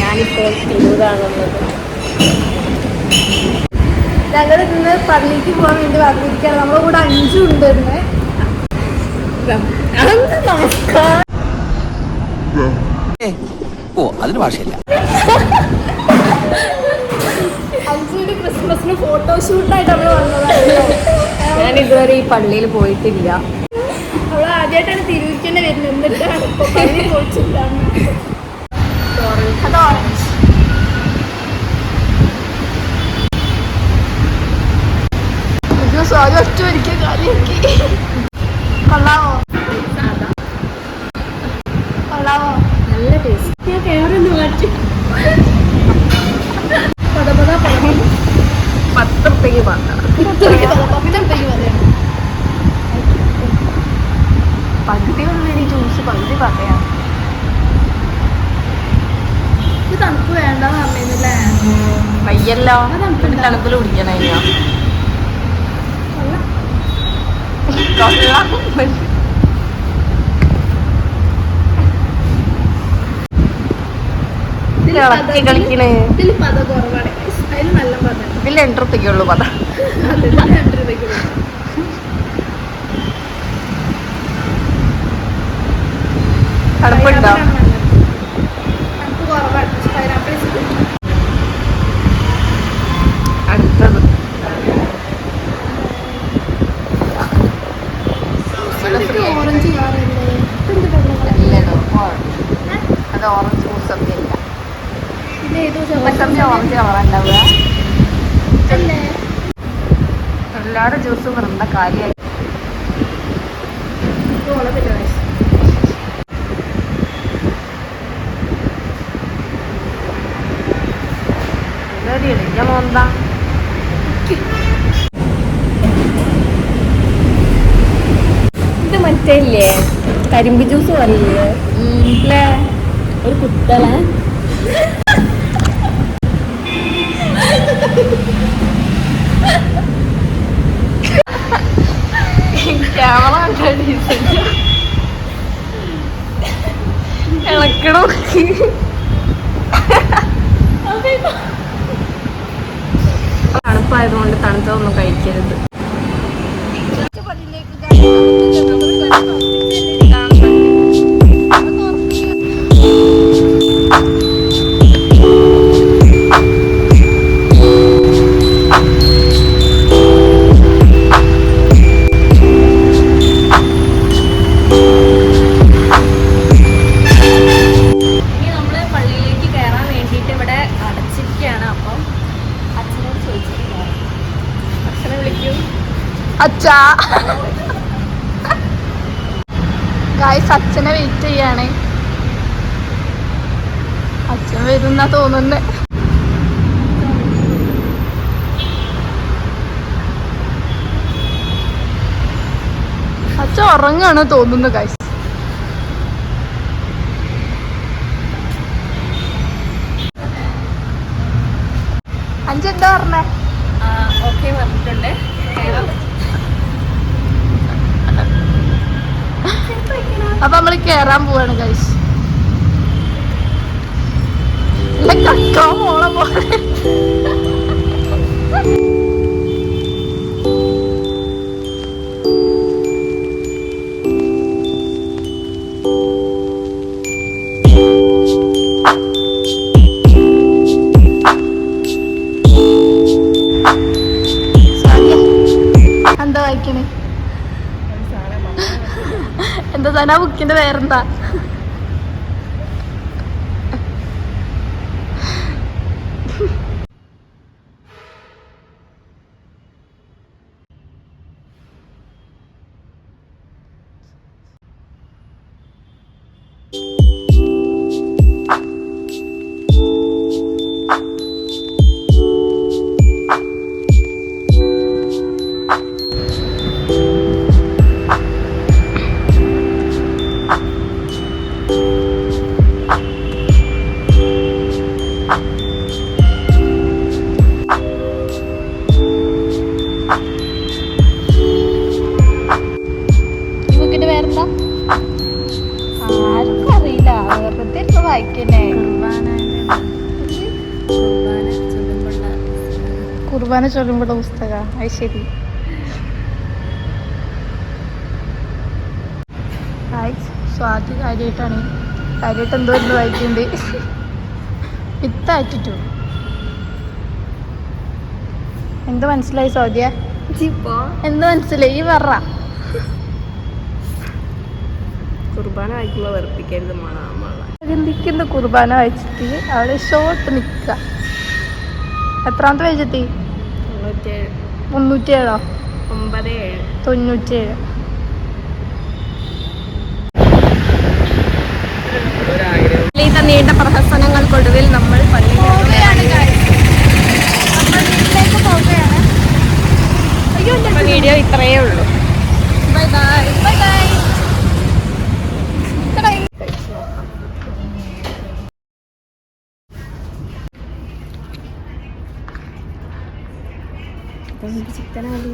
ഞാനിപ്പോൾ തിരൂരാണുള്ളത്. ഞങ്ങൾ ഇന്ന് പള്ളിക്ക് പോകാൻ വേണ്ടി വന്നിരിക്കുകയാണ്. നമ്മുടെ കൂടെ അഞ്ചും ഉണ്ട് ഇന്ന് നമസ്കാരം? ഓ അതിന് ഭാഷയില്ല. അഞ്ചുവിന്റെ ക്രിസ്മസിന് ഫോട്ടോഷൂട്ടായിട്ട് നമ്മൾ വന്നതാണ് ഞാൻ ഇതുവരെ ഈ പള്ളിയിൽ പോയിട്ടില്ല. അവൾ ആദ്യമായിട്ടാണ് തിരുവിക്കന്നെ വരുന്നത്. എന്നിട്ടാണ് പള്ളിയിൽ പള്ളി പോയിട്ടില്ല. അത് ഓറഞ്ച് സ്വാഗതം ഒറ്റ ഒരിക്കൽ കാലിയാക്കി കൊള്ളാവോ കൊള്ളാവോ നല്ല ടേസ്റ്റ് ഞാൻ കേറൊന്ന് മാറ്റി പത പത പത പത്ത് റുപ്യക്ക് പാത്രം പകുതി ഒരു തണുപ്പിൽ കുടിക്കണം ഇളക്കി കളിക്കണേ. ഇതിൽ രണ്ട് റുപ്യക്കുള്ളൂ തണുപ്പുണ്ടോ? അത് ഓറഞ്ച് മൂസമ്മ അല്ല ഇത് ചുവപ്പ് ഓറഞ്ച് കളറുണ്ടാവുക. അല്ലേ എല്ലാവരുടെ ജ്യൂസ് വൃന്ദ കാര്യമായി ഇത് മോന്താ? ഇത് മറ്റേ ഇല്ലേ? കരിമ്പ് ജ്യൂസ് പറയില്ലേ ഒരു ക്യാമറ ഇളക്കണോ? തണുപ്പായതുകൊണ്ട് തണുത്തതൊന്നും കഴിക്കരുത്. ഇനി അച്ഛാ. ഗായ്സ് അച്ഛനെ വെയിറ്റ് ചെയ്യാണ്. അച്ഛൻ വരുന്ന തോന്നുന്നു. അച്ഛൻ ഉറങ്ങാണ് തോന്നുന്നു ഗായ്സ് അഞ്ചെന്താ പറഞ്ഞേ? ഓക്കെ പറഞ്ഞിട്ടുണ്ട്. അപ്പൊ നമ്മൾ കേറാൻ പോവാണ് ഗൈസ് കക്കാൻ മോളെ പോലെ. എന്താ ആ ബുക്കിന്റെ പേരെന്താ? കുർബാന ചൊല്ലുമ്പോഴുള്ള പുസ്തക. അത് ശരി. സ്വാതി കാര്യമായിട്ടാണ് കാര്യമായിട്ട് എന്തോ ഇന്ന് വായിക്കുന്നുണ്ട് വിത്ത് എന്ത് മനസ്സിലായി സ്വാതിയ? എന്ത് മനസ്സിലായി? പറ. കുർബാന വായിക്കുമ്പോ വെറുപ്പിക്കരുത് മണ മണ. ചിന്തിക്കുന്ന കുർബാന വായിച്ചിട്ട് അവിടെ ഷോട്ട് നിൽക്കുക എത്രാമത്തെ വായിച്ചെത്തി തൊണ്ണൂറ്റേഴ്. മുന്നൂറ്റിയേഴോ ഒമ്പത് ഏഴ് തൊണ്ണൂറ്റിയേഴ് പള്ളിയിലെ നീണ്ട പ്രഹസനങ്ങൾക്കൊടുവിൽ നമ്മൾ വീഡിയോ ഇത്രയേ ഉള്ളൂ. ചിക്കനാണ്